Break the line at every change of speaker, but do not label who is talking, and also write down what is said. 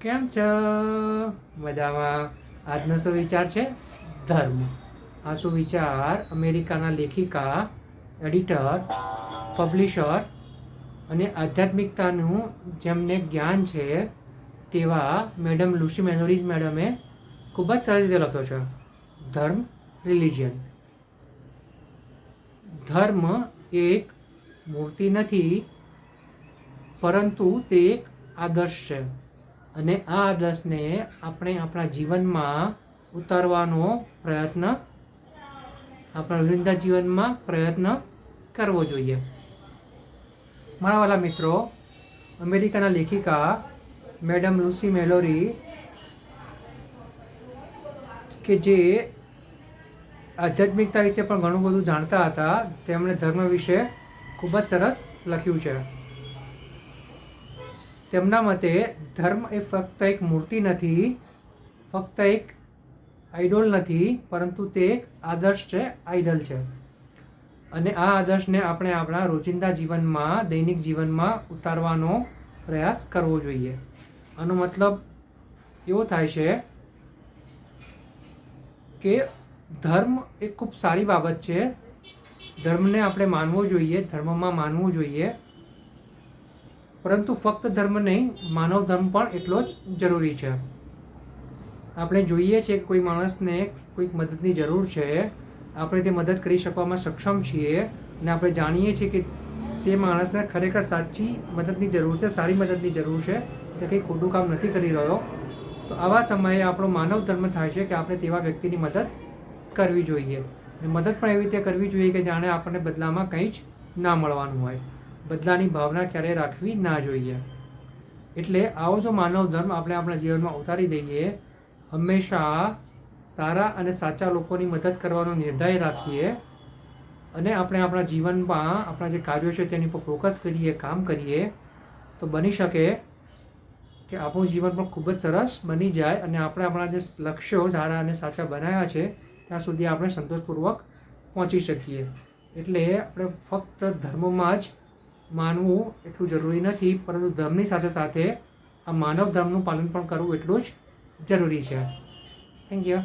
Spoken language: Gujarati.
કેમ છો? મજામાં. આજનો શું વિચાર છે? ધર્મ. આ શું વિચાર? અમેરિકાના લેખિકા, એડિટર, પબ્લિશર અને આધ્યાત્મિકતાનું જેમને જ્ઞાન છે તેવા મેડમ લુસી મેનોરીઝ મેડમે ખૂબ જ સરસ રીતે લખ્યો છે. ધર્મ રિલિજિયન ધર્મ એક મૂર્તિ નથી, પરંતુ તે એક આદર્શ છે. અને આ આદર્શને આપણે આપણા જીવનમાં ઉતારવાનો પ્રયત્ન, આપણા રોજિંદા જીવનમાં પ્રયત્ન કરવો જોઈએ. મારા વાલા મિત્રો, અમેરિકાના લેખિકા મેડમ લુસી મેલોરી કે જે આધ્યાત્મિકતા વિશે પણ ઘણું બધું જાણતા હતા, તેમણે ધર્મ વિશે ખૂબ જ સરસ લખ્યું છે. તેમના મતે ધર્મ એ ફક્ત એક મૂર્તિ નથી, ફક્ત એક આઈડોલ નથી, પરંતુ તે એક આદર્શ છે આઈડલ છે. અને આ આદર્શને આપણે આપણા રોજિંદા જીવનમાં, દૈનિક જીવનમાં ઉતારવાનો પ્રયાસ કરવો જોઈએ. આનો મતલબ એવો થાય છે કે ધર્મ એ ખૂબ સારી બાબત છે. ધર્મને આપણે માનવો જોઈએ, ધર્મમાં માનવું જોઈએ. પરંતુ ફક્ત ધર્મ નહીં, માનવ ધર્મ પણ એટલો જ જરૂરી છે. આપણે જોઈએ છીએ કે કોઈ માણસને કોઈક મદદની જરૂર છે. આપણે તે મદદ કરી શકવામાં સક્ષમ છીએ અને આપણે જાણીએ છીએ કે તે માણસને ખરેખર સાચી મદદની જરૂર છે, સારી મદદની જરૂર છે. તે કંઈ ખોટું કામ નથી કરી રહ્યો. તો આવા સમયે આપણો માનવ ધર્મ થાય છે કે આપણે તેવા વ્યક્તિની મદદ કરવી જોઈએ. મદદ પણ એવી રીતે કરવી જોઈએ કે જાણે આપણને બદલામાં કંઈ જ ના મળવાનું હોય. બદલાની ભાવના ક્યારેય રાખવી ના જોઈએ. એટલે આવો જો માનવ ધર્મ આપણે આપણા જીવનમાં ઉતારી દઈએ. હંમેશા સારા અને સાચા લોકોની મદદ કરવાનો નિર્ધાર રાખીએ અને આપણે આપણા જીવનમાં આપણા જે કાર્યો છે તેની પર ફોકસ કરીએ, કામ કરીએ તો બની શકે કે આપણું જીવન પણ ખૂબ જ સરસ બની જાય અને આપણે આપણા જે લક્ષ્યો સારા અને સાચા બનાવ્યા છે ત્યાં સુધી આપણે સંતોષપૂર્વક પહોંચી શકીએ. એટલે આપણે ફક્ત ધર્મમાં જ માનવું એટલું જરૂરી નથી, પરંતુ ધર્મની સાથે સાથે આ માનવ ધર્મનું પાલન પણ કરવું એટલું જ જરૂરી છે. Thank you